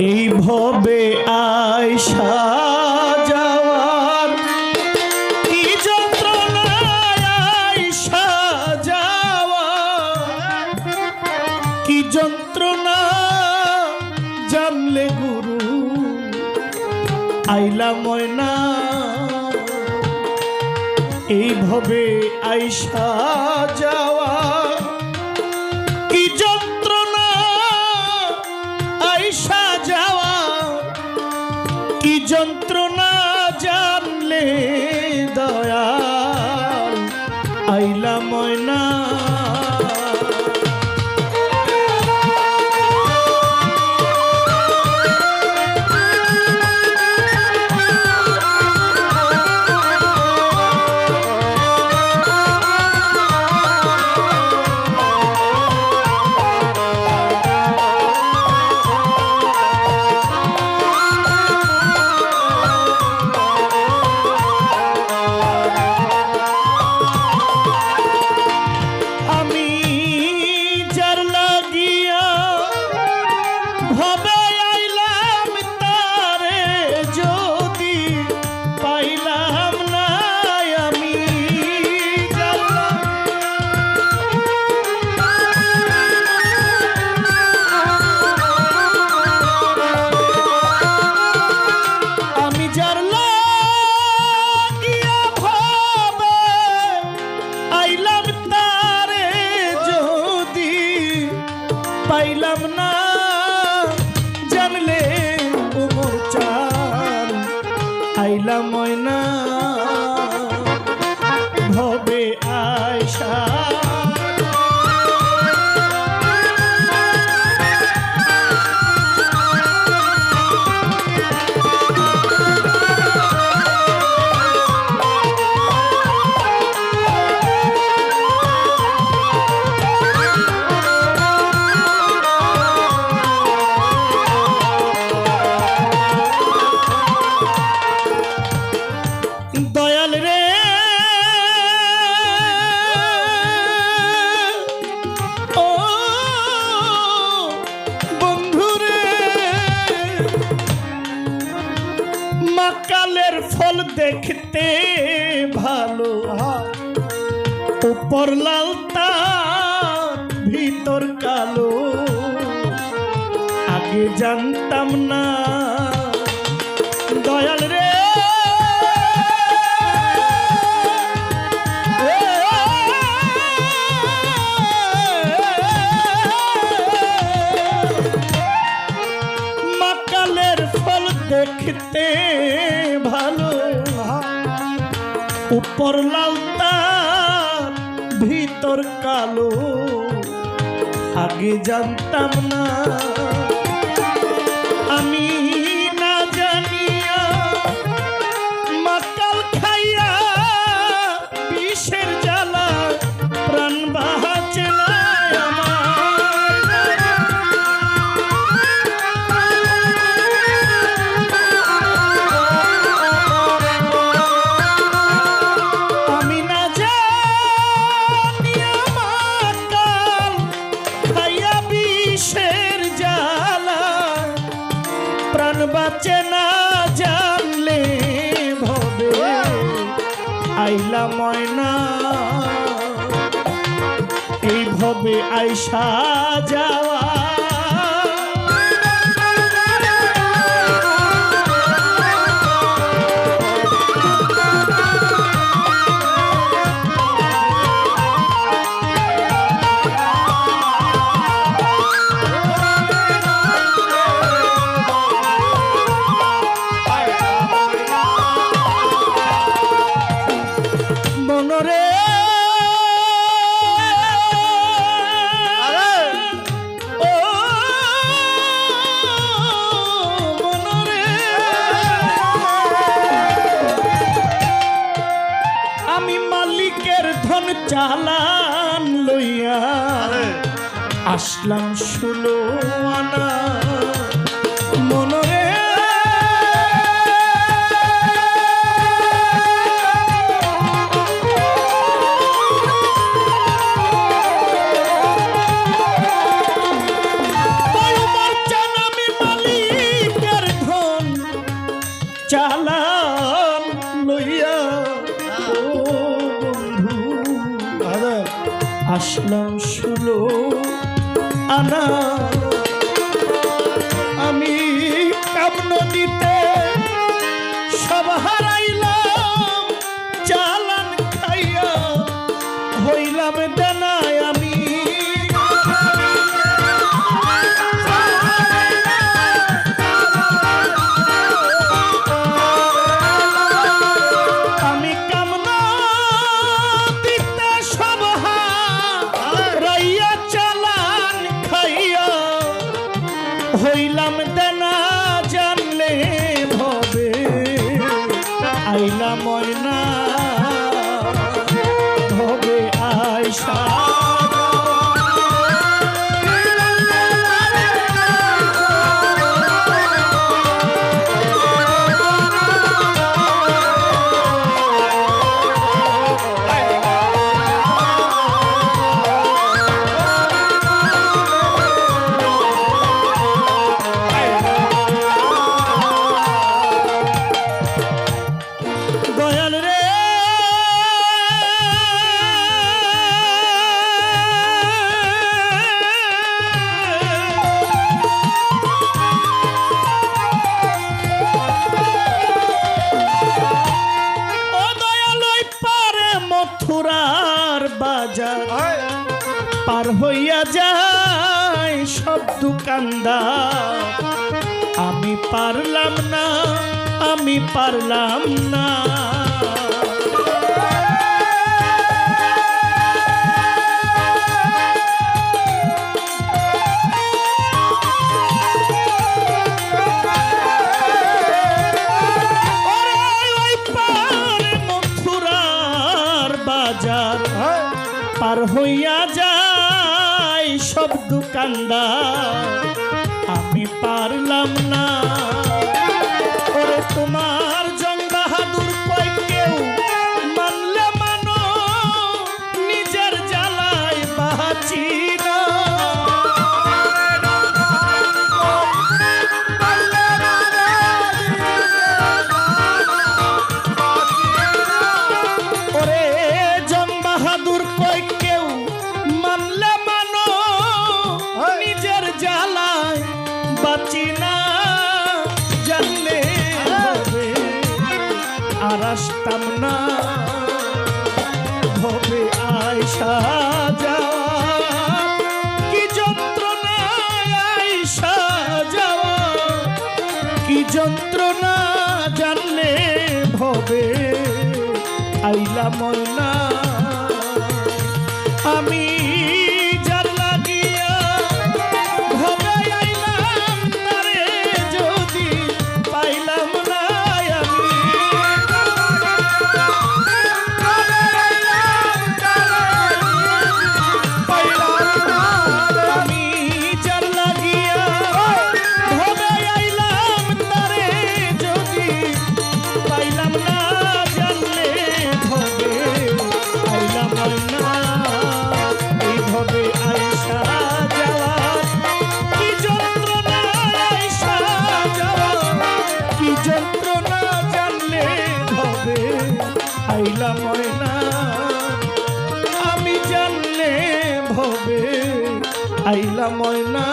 এই ভবে আয়সা যাওয়ার কি যন্ত্রণা আয়সা যাওয়া কি যন্ত্রণা? জানলে গুরু এই যাওয়া ময়না না জানলে দেখতে ভালো উপর লালতা ভিতর কালো। আগে জানতাম না দয়াল রে লাল তার ভিতর কালো। আগে জানতাম না। আমি বাঁচে না জানলে ভবে। আইলা ময়না। এই ভবে আইসা যাওয়া আমি মালিকের ধন চালান লইয়া আসলাম ষোলো আনা। শুলো আনা। আমি কাম দিতে সব না দয়াল রে। মথুরার বাজার। পার হইয়া যায় সব দোকানদার। আমি পারলাম না আমি পারলাম না। পার হইয়া যায় সব দোকানদার। আমি পারলাম না। আর না। ভবে আয়সা যাওয়া কি কি যন্ত্রণা জানলে ভবে আইলা ময়না। আমি ভবে আইলাম না। আমি জানলে ভবে আইলা ময়না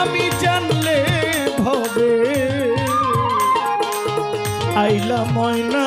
আমি জানলে ভবে আইলা ময়না